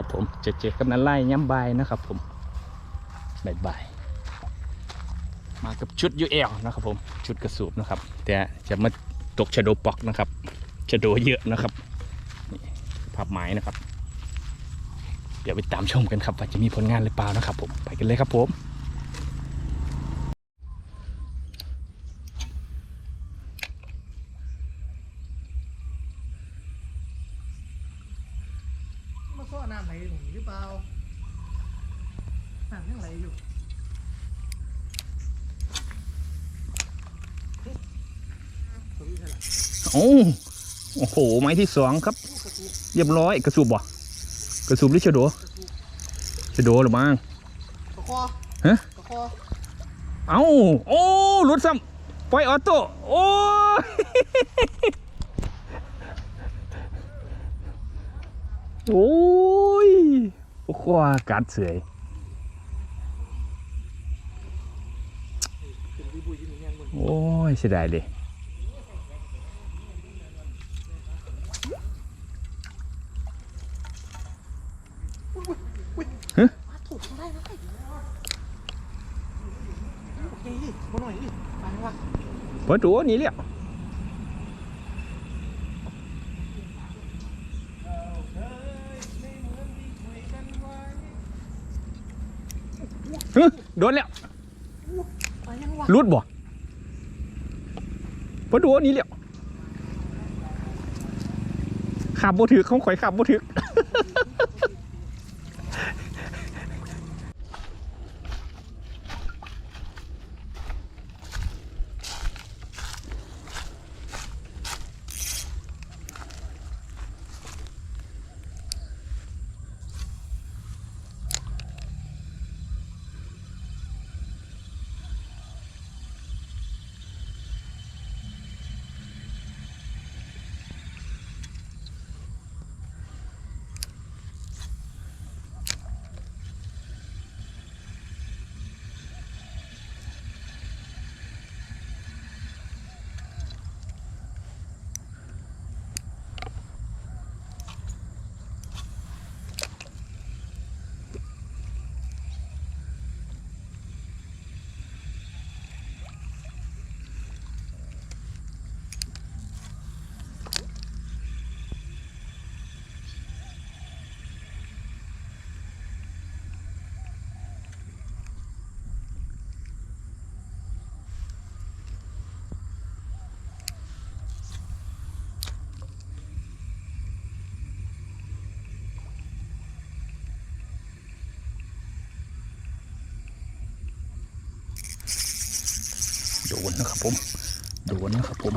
ครับผมเจะเจกับนันไล่ย้ำบายนะครับผมบายบายมากับชุดยูเอลนะครับผมชุดกระสูบนะครับ แต่จะมาตกชะโดปอกนะครับชะโดเยอะนะครับนี่ภาพไม้นะครับ เดี๋ยวไปตามชมกันครับว่าจะมีผลงานหรือเปล่านะครับผมไปกันเลยครับผม มาซ้อ น้ำไหลหนุ่มหรือเปล่าน้ำยังไหลอยู่เฮ้ยตัวนี้เท่าไหร่โอ้โอ้โห ไม้ที่สองครับ เรียบร้อยกระสูบบ่กระสูบหรือชะโดชะโดหรือมั้งตะคอฮะตะคอเอ้าโอ้หลุดซ้ำปล่อยออโต้โอ้ โอ้ยโอ้ควากัดเสยเป็นบุยบุยอยู่นี่แม่งมึงโอ้ยเสียดายเลยมาถูกทางได้นะโอเคมาหน่อยดิมาไหมวะเปิดตัวหนี้แล้ว โดนแล้วมายังวะรุดบ่เปิดตัวหนี้แล้วขับบ่ถือเขาข่อยขับบ่ถือ โด นะครับผมโดนนะครับผม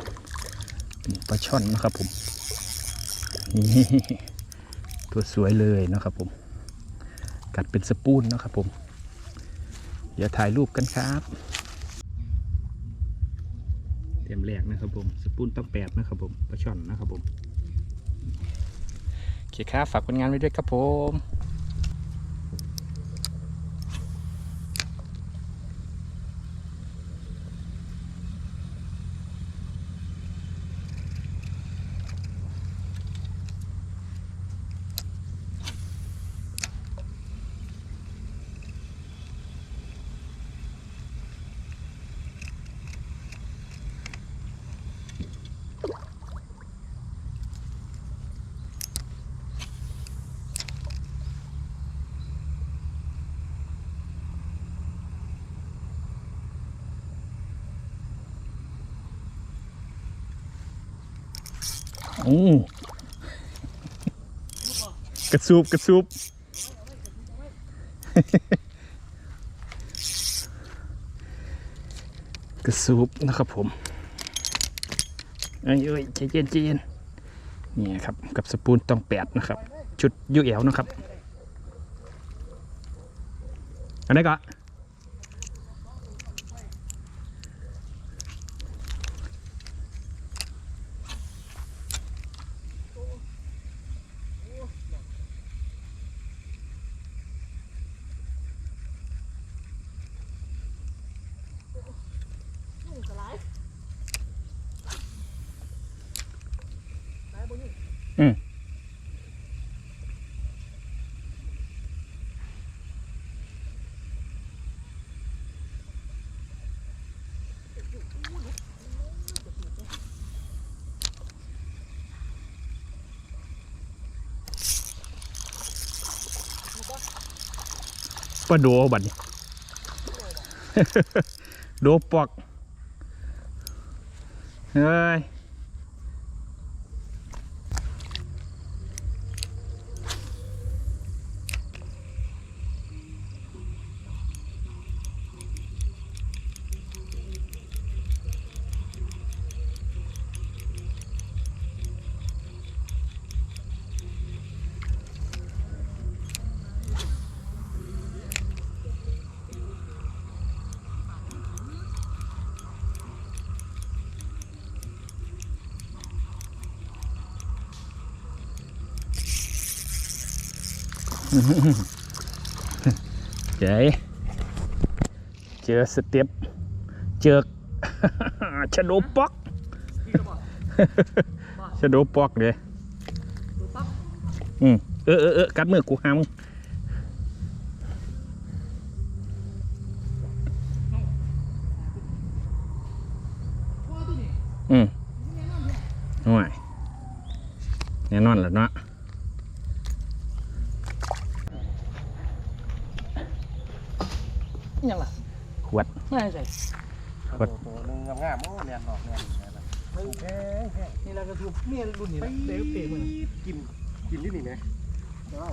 เป็นปลาช่อนนะครับผมนี่ตัวสวยเลยนะครับผม กัดเป็นสปูนนะครับผมเดี๋ยวถ่ายรูปกันครับเต็มแรกนะครับผมสปูนต้องแปดนะครับผมปลาช่อนนะครับผมโอเคครับฝากผลงานไว้ด้วยครับผม โอ้กระซูบกระซูบกระซูบนะครับผมเอ้ยเอ้ยใจเย็นใจเย็นนี่ครับกับสปูนต้องแปดนะครับ ชุดยูเอลนะครับ อันนี้ก็ ปลาโดบัดนี้ โดปอกเฮ้ย เจ๋ยเจอสเต็ปเจอชะโดปอกพี่ก็บอกชะโดปอกเล ยดูปั๊บอืมเออเออเออกัดมือกูหามงว่าตัวนี้อืมแน่นอนเลยหน่วยแน่นอนแหละเนาะยังล่ะขวดไม่ใช่กดตัวหนึงงามๆโอ้เรียนดอกเรียนแพงแพงนี่เราก็คือเมียรุ่นนี้แหละเด็กเป๋เหมือนกินกินที่นี่ไหมได้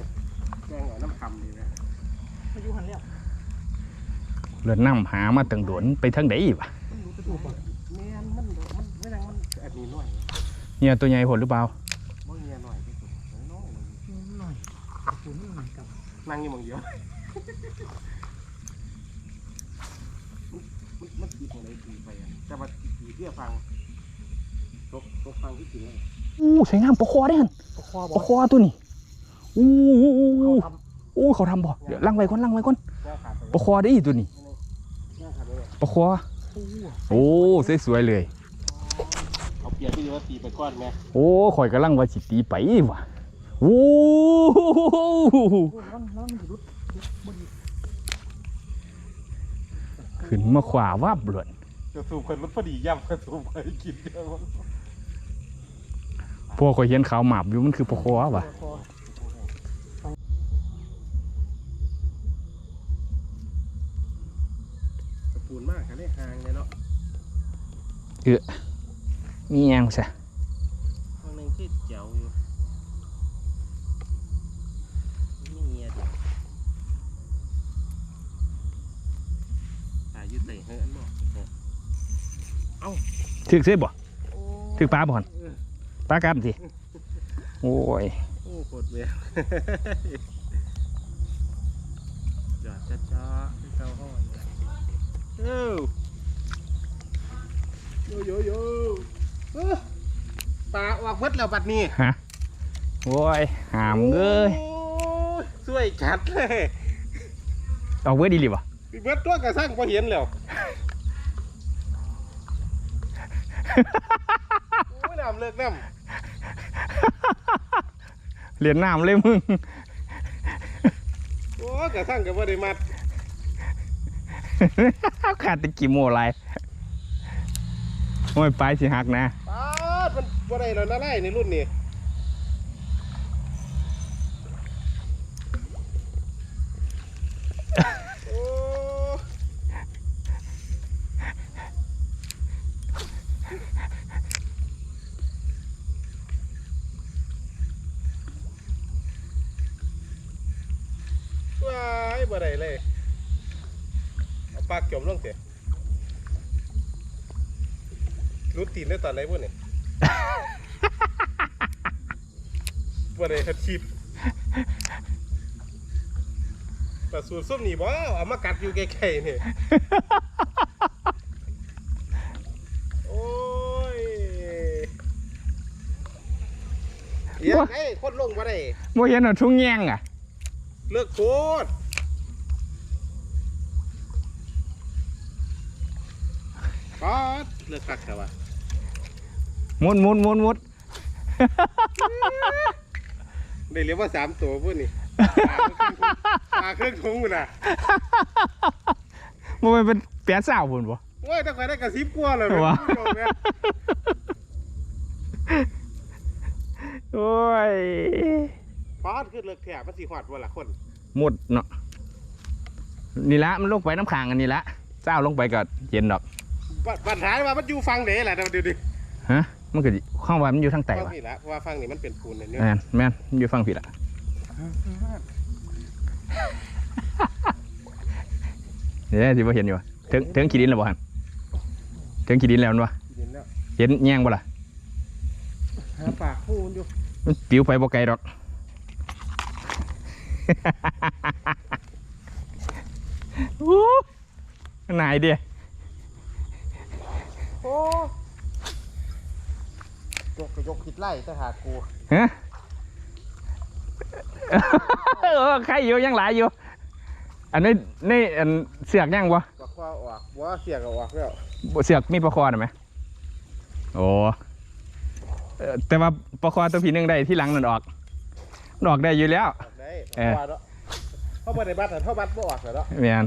แกงเอาน้ำคำนี่นะอายุหันแล้วเลือนน้ำหามาตั้งโดนไปทางไหนวะมันรู้ตัวป่ะแม่นมันมันไม่ดังมันอันนี้หน่อยเนี่ยตัวใหญ่ผลหรือเปล่าบ่เงียหน่อยที่สุดน้อยๆมันหน่อยคุณนี่เหมือนกับนั่งอยู่หมองเดียวมันมัน ตีของไหนตีไปอะแต่ว่าตีเพื่อฟังตกตกฟังที่จริงเลยอู้สวยงามปลาคอได้หันประคอปบอลากคอตัวนี้อู้อู้อู้อู้เขาทอู้เขาทำบ่เดี๋ยวลังไว้ก่อนลังไว้ก่อนย่างขาดไปปลาคอได้อีตัวนี้ย่างขาดไปเลยปลาคอำโอ้โอ้สวยๆเลยเอาเปรียบที่ดีว่าตีไปก้อนไหมโอ้ข่อยกำลังว่าสิตีไปว่ะโอ้ แล้วแล้วมันอยู่รุ่นบน ขึ้นมาขวาวับเลยจะสูบคนรถพอดีย่ำก็สูบไปกินเดียวพวกข่อยเห็นขาวหมาบอยู่มันคือปลาคอว่ะประคอตะปูนมากค่ะเนี่ยห่างเลยเนาะมีแยงซะ ข้างหนึงคือเจ๋วอยู่นี่เงียดิตายอยืดใส่เฮ้ยอันบอก ถึกเสียบ่โอ้ถึกปลาบ่อนเออปลากันสิโอ้ยโอ้โคตรเบี้ยจอดจ้าจ้าที่เจ้าห้องเนี่ยเอ้าโยโยโยเอ้อปลาออกเบิดแล้วบัดนี้ฮะโอ้ยหามเอ้ยโอ้ยสวยจัดเลยเอาเว้ยดีหรือบ่เบิดตัวกระสั่งพอเห็นแล้ว โอ้ยน้ำเลิกน้เรียนน้ำเลยมึงำโอ้ยกระสั่งกับว่าได้มัดขาดแตะกี่โมไรโอ้ยปลายสิหักนะปาดมันว่าได้แล้วนะไล่ในรุ่นนี้โอ้ว้ายบ่ได้เลยเอาปาก จมลงเถอะรู้ตีนได้ตอนไหนพวกนี่บ่ได้ทัดชิปแต่สูตรส้มนี่บ่เอามากัดอยู่ใกล้ๆนี่โอ้ยเดี๋ยวไอ้คนลงบ่ได้โมเห็นเอาทุ่งแยงอะ เลิกโคตร ป๊าดเลิกคักแต่ว่ามุดมุดมุดมุดได้เรียกว่าสามตัวพวกนี้ปลาเครื่องทุงน่ะโมมันเป็นแปดสาวบุญบ่โอ้ยถ้าใครได้กระซิบกลัวเลยว้าคุณผู้ชมเนี่ยโอ้ยป๊าดขึ้นเลิกแถบมันสีหอดวันละคนมุดเนาะนี่ละมันลงไปน้ำขางอันนี้ละเจ้าลงไปก็เย็นดอก ปัดปัญหาว่ามันอยู่ฟังเด๋แหละเดี๋ยวดูดิฮะมันก็ข้างวันมันอยู่ทางใต้ฟังวะนี่ละเพราะว่าฟังนี่มันเป็นปูนเนี่ยแม่นแม่นมันอยู่ฝั่งผิดละเดี๋ยวที่ว่าเห็นอยู่วะถึงถึงขีดินแล้วบ่ฮันถึงขีดินแล้วมันวะดินแล้วเห็นแย่งบ่ล่ะหาปากคู่มันอยู่มันปิวไปบ่ไกลดอกโอ้นายเดีย โอ้ยกก็ยกคิดไล่ถ้าหากกูฮะเออใครอยู่ยังหลายอยู่ อันนี้นี่อันเสือกยังบ่ว่าข้อออกว่าเสียกออกแล้วบ่เสือกมีประคอน่ะไหมโอ้เอ่อแต่ว่าประคอตัวผีหนึงได้ที่หลังนั่นออกออกได้อยู่แล้ว ออกได้เออเพราะว่าเนาะเข้ามาในบัตรแต่เท่าบัตรบ่ออกเลยเนาะแมน